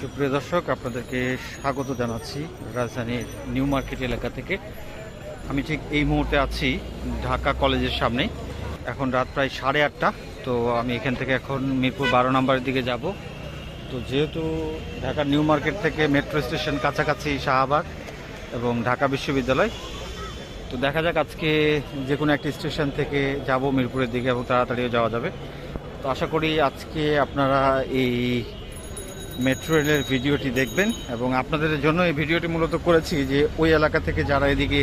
সুপ্রিয় দর্শক, আপনাদেরকে স্বাগত জানাচ্ছি রাজধানীর নিউ মার্কেট এলাকা থেকে। আমি ঠিক এই মুহূর্তে আছি ঢাকা কলেজের সামনে। এখন রাত প্রায় সাড়ে আটটা, তো আমি এখান থেকে এখন মিরপুর বারো নম্বরের দিকে যাব। তো যেহেতু ঢাকা নিউ মার্কেট থেকে মেট্রো স্টেশন কাছাকাছি শাহবাগ এবং ঢাকা বিশ্ববিদ্যালয়, তো দেখা যাক আজকে যে কোনো একটি স্টেশন থেকে যাব মিরপুরের দিকে এবং তাড়াতাড়িও যাওয়া যাবে। তো আশা করি আজকে আপনারা এই মেট্রো রেলের ভিডিওটি দেখবেন এবং আপনাদের জন্য এই ভিডিওটি মূলত করেছি যে ওই এলাকা থেকে যারা এদিকে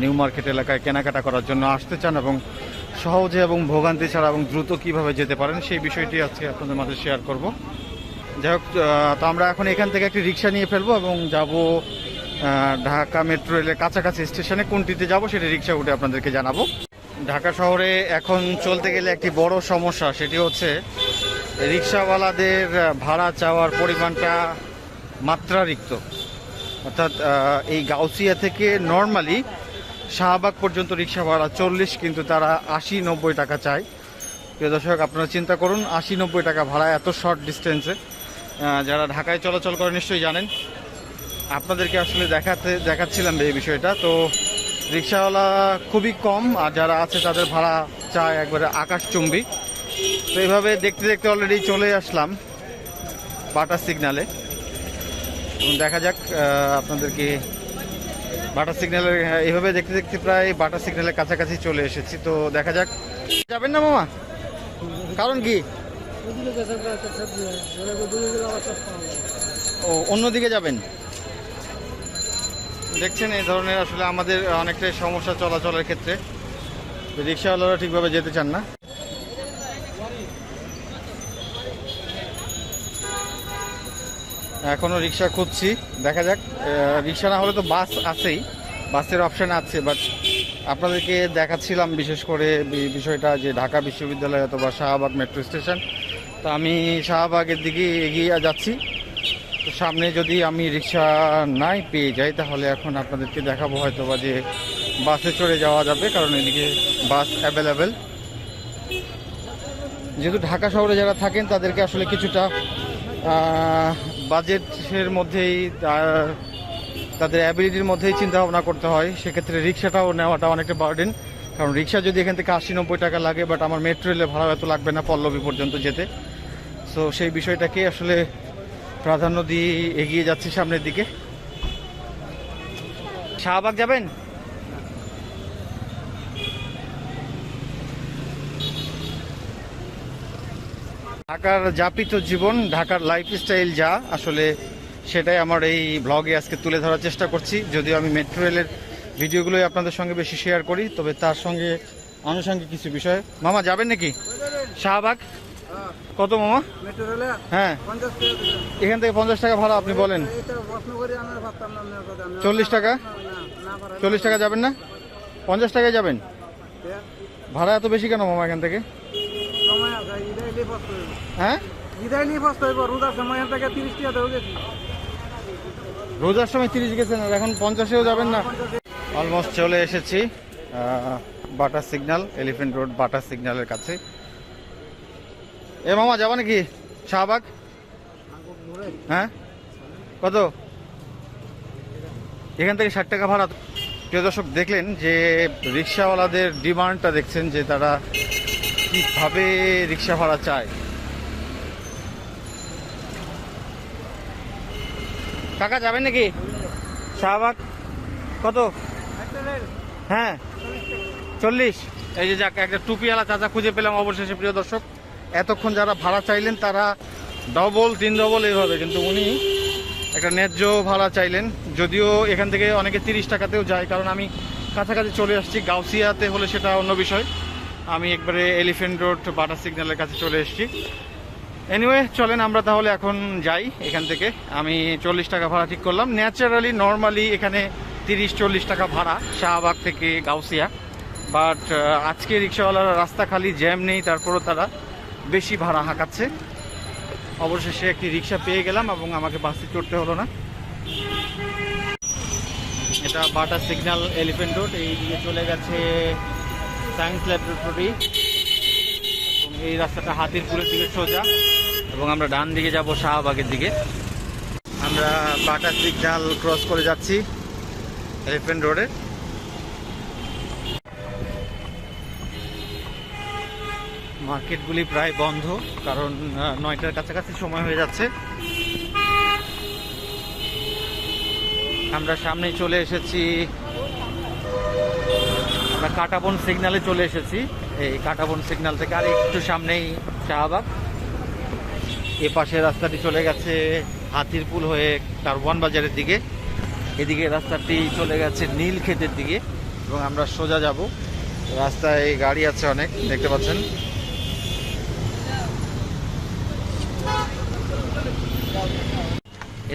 নিউ মার্কেট এলাকায় কেনাকাটা করার জন্য আসতে চান এবং সহজে এবং ভোগান্তি ছাড়া এবং দ্রুত কীভাবে যেতে পারেন, সেই বিষয়টি আজকে আপনাদের মাঝে শেয়ার করব। যাই হোক তো আমরা এখন এখান থেকে একটি রিক্সা নিয়ে ফেলব এবং যাব ঢাকা মেট্রো রেলের কাছাকাছি স্টেশনে কোনটিতে যাব সেটি রিক্সা উঠে আপনাদেরকে জানাব। ঢাকা শহরে এখন চলতে গেলে একটি বড় সমস্যা, সেটি হচ্ছে রিক্সাওয়ালাদের ভাড়া চাওয়ার পরিমাণটা মাত্রারিক্ত। অর্থাৎ এই গাউসিয়া থেকে নর্মালি শাহবাগ পর্যন্ত রিক্সা ভাড়া চল্লিশ, কিন্তু তারা আশি নব্বই টাকা চায়। প্রিয় দর্শক, আপনারা চিন্তা করুন, আশি নব্বই টাকা ভাড়া এত শর্ট ডিস্টেন্সে যারা ঢাকায় চলাচল করে নিশ্চয়ই জানেন। আপনাদেরকে আসলে দেখাতে, দেখাচ্ছিলাম এই বিষয়টা। তো রিক্সাওয়ালা খুবই কম, আর যারা আছে তাদের ভাড়া চায় একবারে আকাশচুম্বী। তো এইভাবে দেখতে দেখতে অলরেডি চলে আসলাম বাটা সিগনালে। এবং দেখা যাক আপনাদেরকে বাটা সিগন্যালের এইভাবে দেখতে দেখতে প্রায় বাটা সিগন্যালের কাছাকাছি চলে এসেছি। তো দেখা যাক, যাবেন না মামা? কারণ কি? ও, অন্যদিকে যাবেন। দেখছেন, এই ধরনের আসলে আমাদের অনেকটাই সমস্যা চলাচলের ক্ষেত্রে। রিক্সাওয়ালারা ঠিকভাবে যেতে চান না। এখনও রিক্সা খুঁজছি। দেখা যাক রিক্সা না হলে তো বাস আছেই। বাসের অপশান আছে বাট আপনাদেরকে দেখাচ্ছিলাম বিশেষ করে বিষয়টা যে ঢাকা বিশ্ববিদ্যালয় অথবা শাহবাগ মেট্রো স্টেশন তো আমি শাহবাগের দিকে এগিয়ে যাচ্ছি। তো সামনে যদি আমি রিক্সা নাই পেয়ে যাই, তাহলে এখন আপনাদেরকে দেখাবো হয়তো বা যে বাসে চড়ে যাওয়া যাবে, কারণ এদিকে বাস অ্যাভেলেবেল যেহেতু ঢাকা শহরে যারা থাকেন, তাদেরকে আসলে কিছুটা বাজেটের মধ্যেই তাদের অ্যাবিলিটির মধ্যেই চিন্তা ভাবনা করতে হয়। সেক্ষেত্রে রিক্সাটাও নেওয়াটা অনেকটা বার্ডেন কারণ রিক্সা যদি এখান থেকে আশি নব্বই টাকা লাগে বাট আমার মেট্রো রেলে ভাড়া এত লাগবে না পল্লবী পর্যন্ত যেতে। সো সেই বিষয়টাকে আসলে প্রাধান্য দিয়ে এগিয়ে যাচ্ছে সামনের দিকে। শাহবাগ যাবেন? ঢাকার যাপিত জীবন ঢাকার লাইফস্টাইল যা আসলে সেটাই আমার এই ব্লগে আজকে তুলে ধরার চেষ্টা করছি। যদিও আমি মেট্রো রেলের ভিডিওগুলোই আপনাদের সঙ্গে বেশি শেয়ার করি তবে তার সঙ্গে আনুষঙ্গিক কিছু বিষয়। মামা যাবেন নাকি? শাহবাগ? কত মামা? হ্যাঁ। এখান থেকে পঞ্চাশ টাকা ভাড়া আপনি বলেন। চল্লিশ টাকা। চল্লিশ টাকা যাবেন না? পঞ্চাশ টাকায় যাবেন? ভাড়া এত বেশি কেন মামা এখান থেকে সময় আছে, ইদাই নিয়ে প্রশ্ন হইব। হ্যাঁ? নিয়ে হইব, রোজার সময় এখান থেকে 30 টাকা দেওয়া গেছি। রোজার সময় তিরিশ গেছেন আর এখন পঞ্চাশেও যাবেন না। অলমোস্ট চলে এসেছি আহ, Bata signal Elephant Road Bata সিগন্যালের কাছে। এ মামা যাবা নাকি? শাহবাগ? হ্যাঁ? কত? এখান থেকে ষাট টাকা ভাড়া। প্রিয় দর্শক দেখলেন যে রিক্সাওয়ালাদের ডিমান্ডটা দেখছেন যে তারা কীভাবে রিক্সা ভাড়া চায়? কাকা, যাবেন নাকি? শাহবাগ? কত? হ্যাঁ চল্লিশ। এই যে যাক, একটা টুপিওয়ালা চাচা খুঁজে পেলাম অবশেষে, প্রিয় দর্শক। এতক্ষণ যারা ভাড়া চাইলেন, তারা ডবল, তিন ডবল এইভাবে, কিন্তু উনি একটা ন্যায্য ভাড়া চাইলেন। যদিও এখান থেকে অনেকে তিরিশ টাকাতেও যায়, কারণ আমি কাছাকাছি চলে আসছি, গাউসিয়াতে হলে সেটা অন্য বিষয়। আমি একবারে এলিফেন্ট রোড বাটার সিগন্যালের কাছে চলে এসেছি। এনিওয়ে চলেন আমরা তাহলে এখন যাই এখান থেকে। আমি চল্লিশ টাকা ভাড়া ঠিক করলাম। ন্যাচারালি নর্মালি এখানে তিরিশ, চল্লিশ টাকা ভাড়া শাহবাগ থেকে গাউসিয়া। বাট আজকে রিক্সাওয়ালারা রাস্তা খালি জ্যাম নেই, তারপরও তারা বেশি ভাড়া হাঁকাচ্ছে। অবশেষে একটি রিক্সা পেয়ে গেলাম এবং আমাকে বাসে চড়তে হলো না। এটা বাটার সিগন্যাল এলিফেন্ট রোড এই দিকে চলে গেছে সায়েন্স ল্যাবরেটরি। এই রাস্তাটা হাতিরপুরের দিকে সোজা, এবং আমরা ডান দিকে যাব শাহবাগের দিকে। আমরা বাটা সিগন্যাল ক্রস করে যাচ্ছি এলিফেন্ট রোডে মার্কেটগুলি প্রায় বন্ধ, কারণ নয়টার কাছাকাছি সময় হয়ে যাচ্ছে। আমরা সামনে চলে এসেছি আমরা কাটাবন সিগনালে চলে এসেছি। এই কাটাবন সিগন্যাল থেকে আর একটু সামনেই শাহবাগ। এ পাশে রাস্তাটি চলে গেছে হাতিরপুল হয়ে কারওয়ান বাজারের দিকে। এদিকে রাস্তাটি চলে গেছে নীল ক্ষেতের দিকে এবং আমরা সোজা যাব। রাস্তায় গাড়ি আছে অনেক, দেখতে পাচ্ছেন।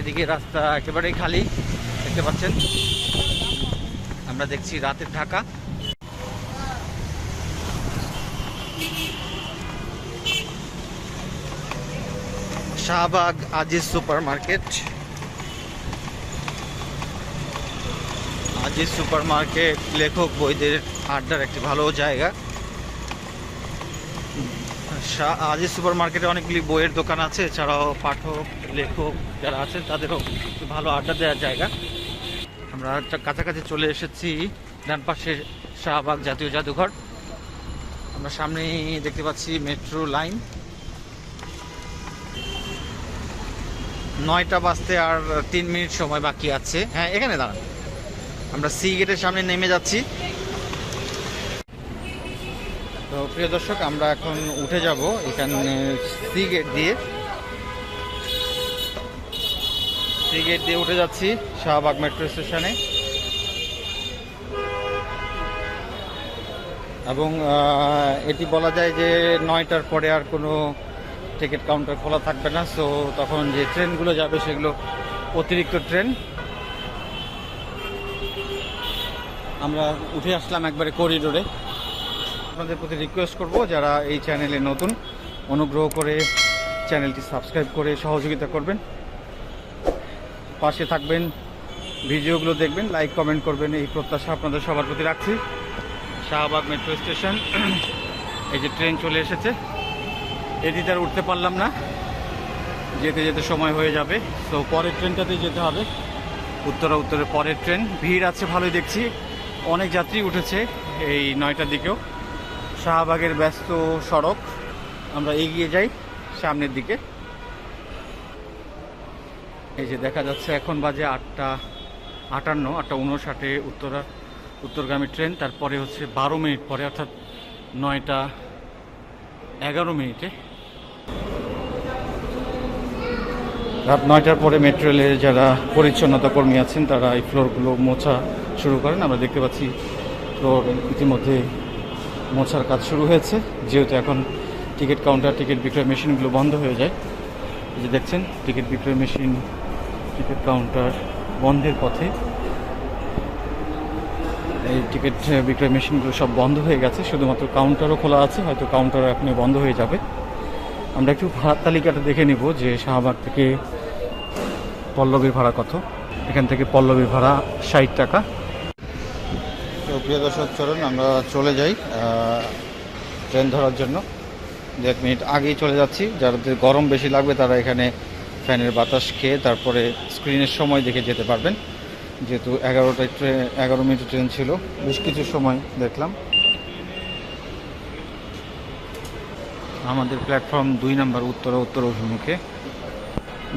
এদিকে রাস্তা একেবারেই খালি, দেখতে পাচ্ছেন। আমরা দেখছি রাতের Dhaka. Shahbag Aziz Super Market Aziz Super Market লেখক বইদের আড্ডার একটি ভালো জায়গা। আজিজ সুপার মার্কেটে অনেকগুলি বইয়ের দোকান আছে, এছাড়াও পাঠক, লেখক যারা আছেন তাদেরও ভালো আড্ডা দেওয়ার জায়গা। আমরা কাছাকাছি চলে এসেছি ডান পাশে শাহবাগ জাতীয় জাদুঘর। আমরা সামনেই দেখতে পাচ্ছি মেট্রো লাইন। নয়টা বাজতে আর তিন মিনিট সময় বাকি আছে। হ্যাঁ এখানে দাঁড়ান। আমরা সি গেটের সামনে নেমে যাচ্ছি। তো প্রিয় দর্শক, আমরা এখন উঠে যাব এখানে সি গেট দিয়ে। সি গেট দিয়ে উঠে যাচ্ছি শাহবাগ মেট্রো স্টেশনে। এবং এটি বলা যায় যে নয়টার পরে আর কোনো টিকিট কাউন্টার খোলা থাকবে না সো তখন যে ট্রেনগুলো যাবে সেগুলো অতিরিক্ত ট্রেন। আমরা উঠে আসলাম একবারে করিডোরে আপনাদের প্রতি রিকোয়েস্ট করব, যারা এই চ্যানেলে নতুন, অনুগ্রহ করে চ্যানেলটি সাবস্ক্রাইব করে সহযোগিতা করবেন। পাশে থাকবেন, ভিডিওগুলো দেখবেন লাইক কমেন্ট করবেন, এই প্রত্যাশা আপনাদের সবার প্রতি রাখছি। শাহবাগ মেট্রো স্টেশন এই যে ট্রেন চলে এসেছে। এদিকে আর উঠতে পারলাম না। যেতে যেতে সময় হয়ে যাবে। তো পরের ট্রেনটাতে যেতে হবে। উত্তরা উত্তরের পরের ট্রেন। ভিড় আছে, ভালোই দেখছি। অনেক যাত্রী উঠেছে এই নয়টার দিকেও। শাহবাগের ব্যস্ত সড়ক। আমরা এগিয়ে যাই সামনের দিকে। এই যে দেখা যাচ্ছে, এখন বাজে আটটা আটান্ন, আটটা উনষাটে উত্তরা, উত্তরগামী ট্রেন। তারপরে হচ্ছে বারো মিনিট পরে, অর্থাৎ নয়টা এগারো মিনিটে। রাত নয়টার পরে মেট্রো রেলের যারা পরিচ্ছন্নতা কর্মী আছেন, তারা এই ফ্লোরগুলো মোছা শুরু করেন। আমরা দেখতে পাচ্ছি ফ্লোর ইতিমধ্যে মোছার কাজ শুরু হয়েছে। যেহেতু এখন টিকিট কাউন্টার টিকিট বিক্রয় মেশিনগুলো বন্ধ হয়ে যায়। এই যে দেখছেন টিকিট বিক্রয় মেশিন টিকিট কাউন্টার বন্ধের পথে। এই টিকিট বিক্রয় মেশিনগুলো সব বন্ধ হয়ে গেছে। শুধুমাত্র কাউন্টারও খোলা আছে, হয়তো কাউন্টার এখনই বন্ধ হয়ে যাবে আমরা একটু ভাড়ার তালিকাটা দেখে নিব যে শাহবাগ থেকে পল্লবীর ভাড়া কত। এখান থেকে পল্লবীর ভাড়া ষাট টাকা। তো প্রিয় দর্শক, চলুন, আমরা চলে যাই ট্রেন ধরার জন্য। দু এক মিনিট আগেই চলে যাচ্ছি। যাদের গরম বেশি লাগবে, তারা এখানে ফ্যানের বাতাস খেয়ে তারপরে স্ক্রিনের সময় দেখে যেতে পারবেন। যেহেতু এগারোটায় ট্রেন এগারো মিনিট ট্রেন ছিল, বেশ কিছু সময় দেখলাম। আমাদের প্ল্যাটফর্ম দুই নাম্বার উত্তর উত্তর অভিমুখে।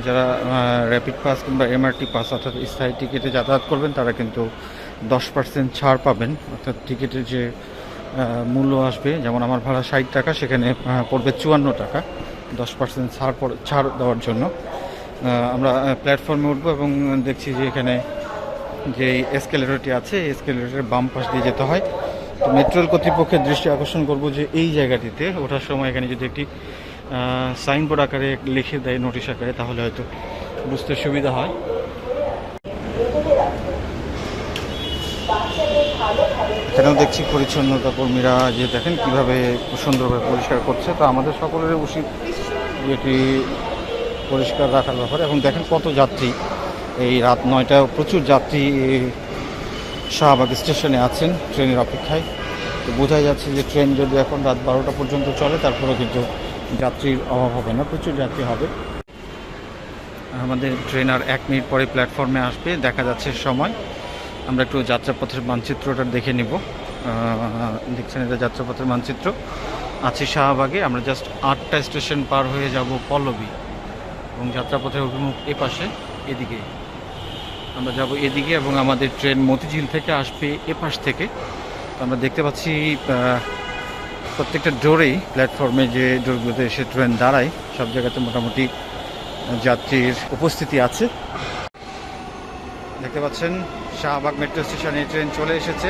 যারা র্যাপিড পাস কিংবা এমআরটি পাস অর্থাৎ স্থায়ী টিকিটে যাতায়াত করবেন, তারা কিন্তু দশ পার্সেন্ট ছাড় পাবেন। অর্থাৎ টিকিটের যে মূল্য আসবে, যেমন আমার ভাড়া ষাট টাকা, সেখানে পড়বে চুয়ান্ন টাকা, দশ পার্সেন্ট ছাড় ছাড় দেওয়ার জন্য। আমরা প্ল্যাটফর্মে উঠবো এবং দেখছি যে এখানে যে এসকেলেটরটি আছে এসকেলেটরের বাম পাশ দিয়ে যেতে হয়। তো মেট্রোল কর্তৃপক্ষের দৃষ্টি আকর্ষণ করব যে এই জায়গাটিতে ওঠার সময় এখানে যদি একটি সাইনবোর্ড আকারে লিখে দেয় নোটিশ আকারে, তাহলে হয়তো বুঝতে সুবিধা হয়। এখানেও দেখছি পরিচ্ছন্নতা কর্মীরা যে দেখেন কীভাবে সুন্দরভাবে পরিষ্কার করছে। তো আমাদের সকলের উচিত এটি পরিষ্কার রাখার ব্যাপারে। এবং দেখেন কত যাত্রী। এই রাত নয়টায় প্রচুর যাত্রী শাহবাগ স্টেশনে আছেন, ট্রেনের অপেক্ষায়। তো বোঝাই যাচ্ছে যে ট্রেন যদি এখন রাত বারোটা পর্যন্ত চলে, তারপরেও কিন্তু যাত্রীর অভাব হবে না, প্রচুর যাত্রী হবে। আমাদের ট্রেন আর এক মিনিট পরে প্ল্যাটফর্মে আসবে, দেখা যাচ্ছে সময়। আমরা একটু যাত্রাপথের মানচিত্রটা দেখে নিব। দেখছেন এটা যাত্রাপথের মানচিত্র। আছি শাহবাগে, আমরা জাস্ট আটটা স্টেশন পার হয়ে যাব পল্লবী। এবং যাত্রাপথের অভিমুখ এ পাশে এদিকে। আমরা যাব এদিকে এবং আমাদের ট্রেন মতিঝিল থেকে আসবে এপাশ পাশ থেকে। তো আমরা দেখতে পাচ্ছি প্রত্যেকটা ডোরেই প্ল্যাটফর্মে যে ডোরগুলোতে এসে ট্রেন দাঁড়ায়, সব জায়গাতে মোটামুটি যাত্রীর উপস্থিতি আছে। দেখতে পাচ্ছেন, শাহবাগ মেট্রো স্টেশনে ট্রেন চলে এসেছে।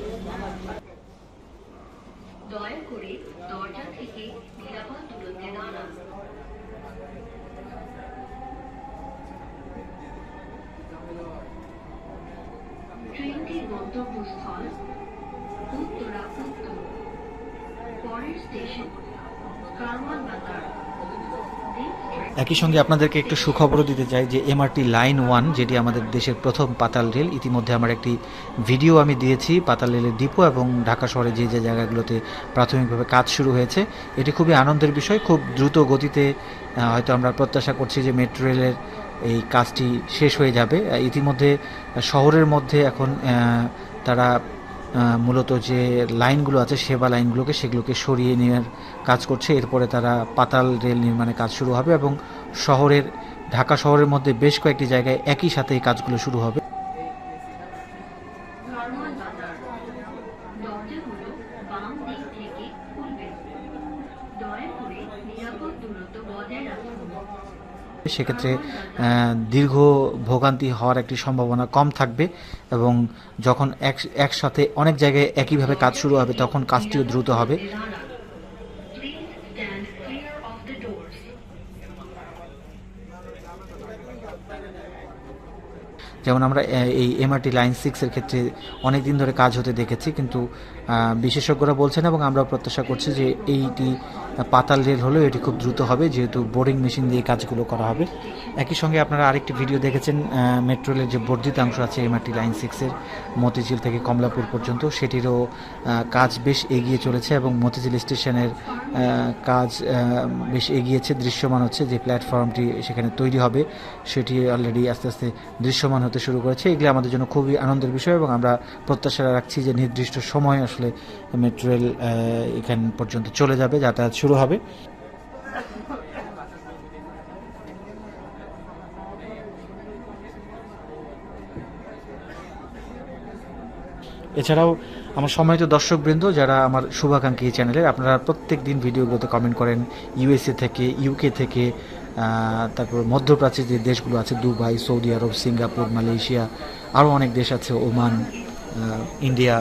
দয়া করে দরজা থেকে নিরাপদ দূরত্বে দাঁড়ান ট্রেনটির গন্তব্যস্থল উত্তরা উত্তর পরের স্টেশন কারওয়ান বাজার This train একই সঙ্গে আপনাদেরকে একটু সুখবরও দিতে চাই যে এমআরটি লাইন ওয়ান যেটি আমাদের দেশের প্রথম পাতাল রেল, ইতিমধ্যে আমার একটি ভিডিও আমি দিয়েছি, পাতাল রেলের ডিপো এবং ঢাকা শহরে যে যে জায়গাগুলোতে প্রাথমিকভাবে কাজ শুরু হয়েছে। এটি খুবই আনন্দের বিষয়, খুব দ্রুত গতিতে হয়তো আমরা প্রত্যাশা করছি যে মেট্রো রেলের এই কাজটি শেষ হয়ে যাবে। ইতিমধ্যে শহরের মধ্যে এখন তারা মূলত যে লাইনগুলো আছে, সেবা লাইনগুলোকে সেগুলোকে সরিয়ে নেওয়ার কাজ করছে। এরপরে তারা পাতাল রেল নির্মাণের কাজ শুরু হবে এবং শহরের, ঢাকা শহরের মধ্যে বেশ কয়েকটি জায়গায় একই সাথে এই কাজগুলো শুরু হবে কারওয়ান বাজার দরজাগুলো বাম দিক থেকে খুলবে দয়া করে নিরাপদ দূরত্ব বজায় রাখুন সেক্ষেত্রে দীর্ঘ ভোগান্তি হওয়ার একটি সম্ভাবনা কম থাকবে এবং যখন এক, একসাথে অনেক জায়গায় একইভাবে কাজ শুরু হবে, তখন কাজটিও দ্রুত হবে। যেমন আমরা এই এমআরটি লাইন সিক্সের ক্ষেত্রে অনেক দিন ধরে কাজ হতে দেখেছি, কিন্তু বিশেষজ্ঞরা বলছেন এবং আমরা প্রত্যাশা করছি যে এইটি পাতাল রেল হলেও এটি খুব দ্রুত হবে, যেহেতু বোর্ডিং মেশিন দিয়ে কাজগুলো করা হবে। একই সঙ্গে আপনারা আরেকটি ভিডিও দেখেছেন মেট্রো রেলের যে বর্ধিতাংশ আছে এমআরটি লাইন সিক্সের মতিঝিল থেকে কমলাপুর পর্যন্ত, সেটিরও কাজ বেশ এগিয়ে চলেছে এবং মতিঝিল স্টেশনের কাজ বেশ এগিয়েছে। দৃশ্যমান হচ্ছে যে প্ল্যাটফর্মটি সেখানে তৈরি হবে, সেটি অলরেডি আস্তে আস্তে দৃশ্যমান হতে শুরু করেছে। এগুলি আমাদের জন্য খুবই আনন্দের বিষয় এবং আমরা প্রত্যাশা রাখছি যে নির্দিষ্ট সময় আসলে মেট্রো রেল এখান পর্যন্ত চলে যাবে, যাতায়াত শুরু হবে। এছাড়াও আমার সম্মানিত দর্শকবৃন্দ, যারা আমার শুভাকাঙ্ক্ষী চ্যানেলের, আপনারা প্রত্যেক দিন ভিডিওগুলোতে কমেন্ট করেন ইউএসএ থেকে ইউকে থেকে তারপর মধ্যপ্রাচ্যের যে দেশগুলো আছে, দুবাই, সৌদি আরব, সিঙ্গাপুর, মালয়েশিয়া আরও অনেক দেশ আছে, ওমান ইন্ডিয়া।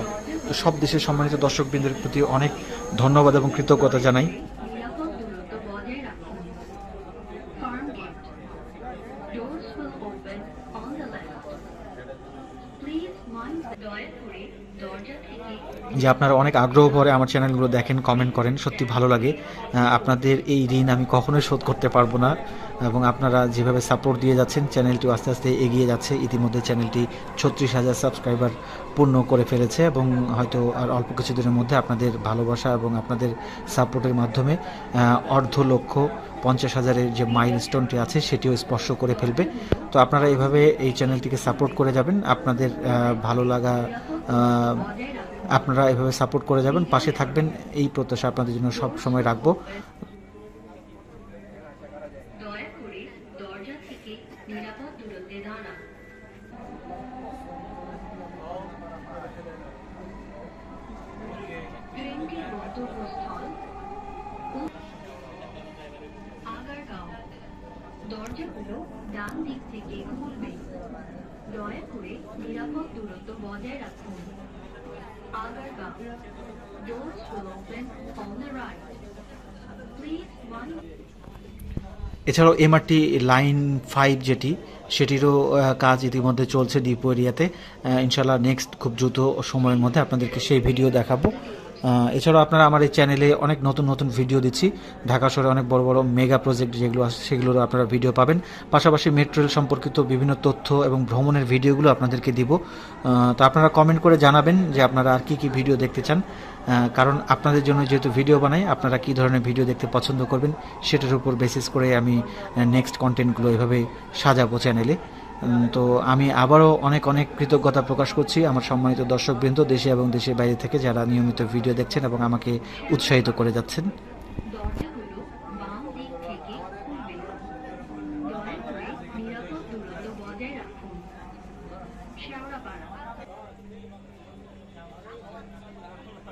তো সব দেশের সম্মানিত দর্শকবৃন্দের প্রতি অনেক ধন্যবাদ এবং কৃতজ্ঞতা জানাই নিরাপদ দূরত্ব বজায় রাখুন Farmgate doors will open on the left please mind দয়া করে দরজা থেকে যে আপনারা অনেক আগ্রহ ভরে আমার চ্যানেলগুলো দেখেন কমেন্ট করেন, সত্যি ভালো লাগে। আপনাদের এই ঋণ আমি কখনোই শোধ করতে পারব না এবং আপনারা যেভাবে সাপোর্ট দিয়ে যাচ্ছেন চ্যানেলটি আস্তে আস্তে এগিয়ে যাচ্ছে। ইতিমধ্যে চ্যানেলটি ছত্রিশ হাজার সাবস্ক্রাইবার পূর্ণ করে ফেলেছে এবং হয়তো আর অল্প কিছুদিনের মধ্যে আপনাদের ভালোবাসা এবং আপনাদের সাপোর্টের মাধ্যমে অর্ধ লক্ষ পঞ্চাশ হাজারের যে মাইল স্টোনটি আছে, সেটিও স্পর্শ করে ফেলবে। তো আপনারা এভাবে এই চ্যানেলটিকে সাপোর্ট করে যাবেন। আপনাদের ভালো লাগা আপনারা এভাবে সাপোর্ট করে যাবেন পাশে থাকবেন এই প্রত্যাশা আপনাদের জন্য সব সময় রাখব দয়া করে দরজা থেকে নিরাপদ দূরত্বে দাঁড়ান ট্রেনটির গন্তব্যস্থল উ- আগারগাঁও দরজাগুলো ডান দিক থেকে খুলবে দয়া করে নিরাপদ দূরত্ব বজায় রাখুন Agargaon doors will open on the right please mind এছাড়াও এমআরটি লাইন ফাইভ যেটি, সেটিরও কাজ ইতিমধ্যে চলছে ডিপো এরিয়াতে। ইনশাল্লাহ নেক্সট খুব দ্রুত সময়ের মধ্যে আপনাদেরকে সেই ভিডিও দেখাবো। এছাড়াও আপনারা আমার এই চ্যানেলে অনেক নতুন নতুন ভিডিও দিচ্ছি। ঢাকা শহরে অনেক বড় বড় মেগা প্রজেক্ট যেগুলো আছে, সেগুলোর আপনারা ভিডিও পাবেন। পাশাপাশি মেট্রো রেল সম্পর্কিত বিভিন্ন তথ্য এবং ভ্রমণের ভিডিওগুলো আপনাদেরকে দিব। তো আপনারা কমেন্ট করে জানাবেন যে আপনারা আর কি কি ভিডিও দেখতে চান। কারণ আপনাদের জন্য যেহেতু ভিডিও বানাই, আপনারা কি ধরনের ভিডিও দেখতে পছন্দ করবেন সেটার উপর বেসিস করে আমি নেক্সট কন্টেন্টগুলো এভাবে সাজাবো চ্যানেলে তো আমি আবারও অনেক অনেক কৃতজ্ঞতা প্রকাশ করছি আমার সম্মানিত দর্শকবৃন্দ দেশে এবং দেশের বাইরে থেকে যারা নিয়মিত ভিডিও দেখছেন এবং আমাকে উৎসাহিত করে যাচ্ছেন বাম দিক থেকে খুলবে দয়া করে নিরাপদ দূরত্ব বজায় রাখুন শেওড়াপাড়া ট্রেনটির গন্তব্যস্থল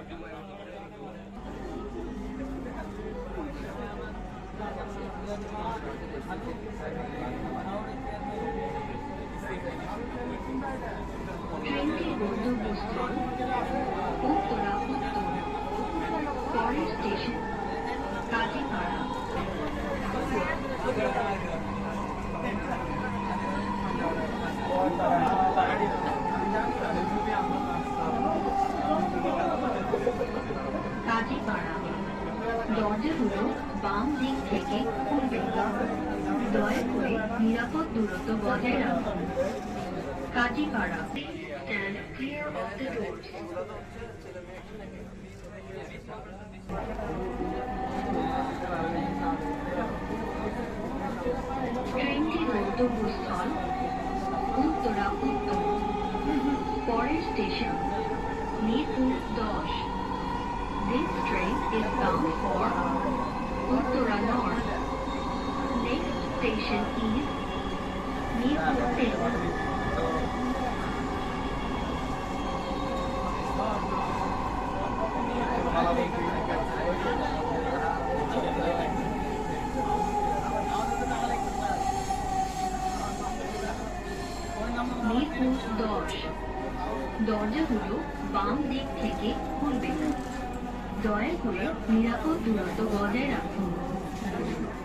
উত্তরা উত্তর পরের স্টেশন কাজীপাড়া কাজীপাড়া দরজাগুলো বাম দিক থেকে খুলবে দয়া করে নিরাপদ দূরত্ব বজায় রাখুন। কাজীপাড়া ট্রেনটির গন্তব্যস্থল উত্তরা উত্তর, পরের স্টেশন মিরপুর দশ। This train is bound for Uttara North. Next station is 10. Mirpur দরজাগুলো বাম দিক থেকে খুলবে দয়া করে নিরাপদ দূরত্ব বজায় রাখুন।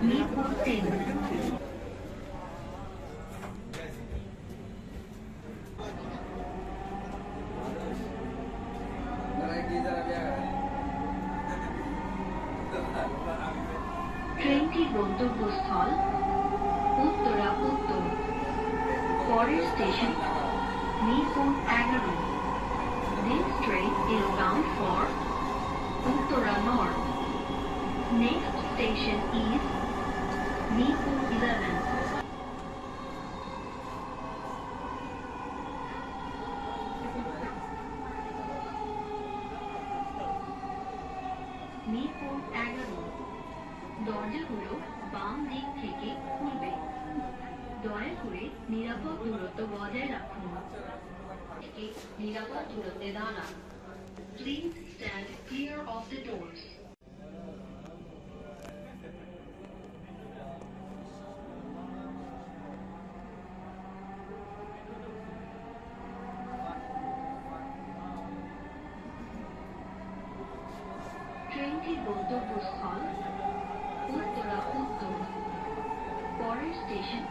মিরপুর ট্রেনটির গন্তব্যস্থল উত্তরা উত্তর। পরের স্টেশন মিরপুর এগারো। This train is bound for Uttara North. Next station is Mirpur 11. পরের station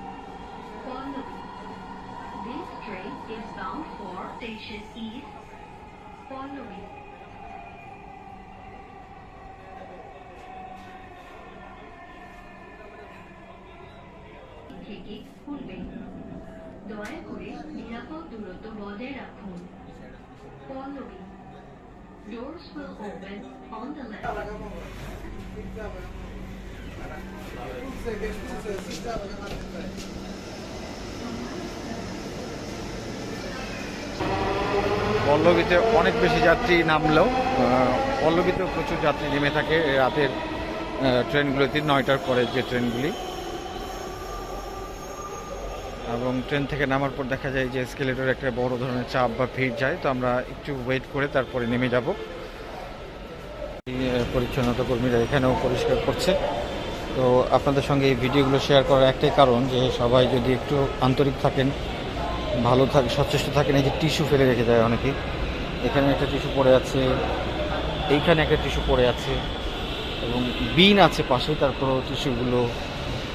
This train is bound for station East, Palluri. থেকে খুলবে দয়া করে নিরাপদ দূরত্ব বজায় রাখুন Pallavi Doors will open on the left. পল্লবীতে অনেক বেশি যাত্রী নামলেও পল্লবীতেও প্রচুর যাত্রী নেমে থাকে রাতের ট্রেনগুলোতে, নয়টার পরে যে ট্রেনগুলি। এবং ট্রেন থেকে নামার পর দেখা যায় যে স্কেলেটর একটা বড় ধরনের চাপ বা ভিড় যায়, তো আমরা একটু ওয়েট করে তারপরে নেমে যাব। পরিচ্ছন্নতা কর্মীরা এখানেও পরিষ্কার করছে। তো আপনাদের সঙ্গে এই ভিডিওগুলো শেয়ার করার একটাই কারণ যে সবাই যদি একটু আন্তরিক থাকেন, ভালো থাকে, সচেষ্ট থাকেন, এই যে টিস্যু ফেলে রেখে যায় অনেকে এখানে একটা টিস্যু পড়ে আছে, এইখানে একটা টিস্যু পড়ে আছে, এবং বিন আছে পাশে তারপরও টিস্যুগুলো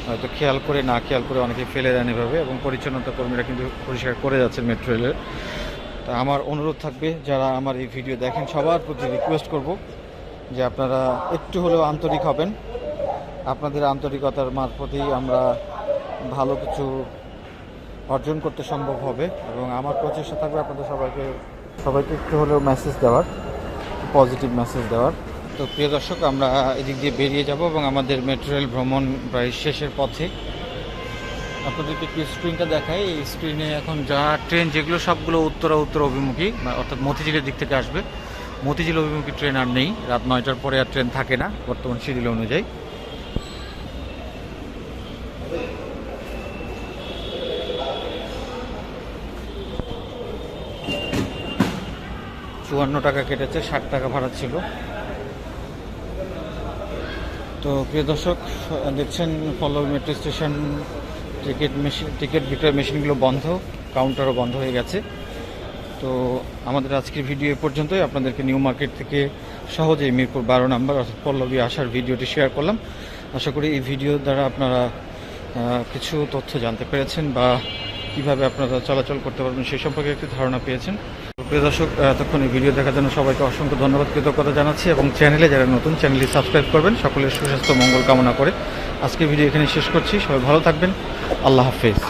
হয়তো খেয়াল করে, না খেয়াল করে অনেকে ফেলে দেন এভাবে, এবং পরিচ্ছন্নতা কর্মীরা কিন্তু পরিষ্কার করে যাচ্ছেন মেট্রো রেলের তা আমার অনুরোধ থাকবে, যারা আমার এই ভিডিও দেখেন, সবার প্রতি রিকোয়েস্ট করব যে আপনারা একটু হলেও আন্তরিক হবেন। আপনাদের আন্তরিকতার মারফতেই আমরা ভালো কিছু অর্জন করতে সম্ভব হবে এবং আমার প্রচেষ্টা থাকবে আপনাদের সবাইকে সবাইকে একটু হলেও মেসেজ দেওয়ার পজিটিভ মেসেজ দেওয়ার। তো প্রিয় দর্শক, আমরা এদিক দিয়ে বেরিয়ে যাব এবং আমাদের মেট্রো রেল ভ্রমণ প্রায় শেষের পথে। আপনাদেরকে একটু স্ক্রিনটা দেখাই। এই স্ক্রিনে এখন যা ট্রেন যেগুলো সবগুলো উত্তরা উত্তর অভিমুখী অর্থাৎ মতিঝিলের দিক থেকে আসবে। মতিঝিল অভিমুখী ট্রেন আর নেই। রাত নয়টার পরে আর ট্রেন থাকে না, বর্তমান শিডিউল অনুযায়ী। চুয়ান্ন টাকা কেটেছে, ষাট টাকা ভাড়া ছিল। তো প্রিয় দর্শক, দেখছেন Pallabi metro station ticket machine ticket বিক্রয় মেশিনগুলো বন্ধ কাউন্টারও বন্ধ হয়ে গেছে। তো আমাদের আজকের ভিডিও এ পর্যন্তই। আপনাদেরকে নিউ মার্কেট থেকে সহজেই মিরপুর বারো নাম্বার, অর্থাৎ পল্লবী আসার ভিডিওটি শেয়ার করলাম। আশা করি এই ভিডিও দ্বারা আপনারা কিছু তথ্য জানতে পেরেছেন বা কীভাবে আপনারা চলাচল করতে পারবেন সেই সম্পর্কে একটি ধারণা পেয়েছেন। প্রিয় দর্শক এতক্ষণ এই ভিডিও দেখার জন্য সবাইকে অসংখ্য ধন্যবাদ, কৃতজ্ঞতা জানাচ্ছি এবং চ্যানেলে যারা নতুন, চ্যানেলটি সাবস্ক্রাইব করবেন। সকলের সুস্বাস্থ্য, মঙ্গল কামনা করে আজকে ভিডিও এখানে শেষ করছি। সবাই ভালো থাকবেন। আল্লাহ হাফেজ।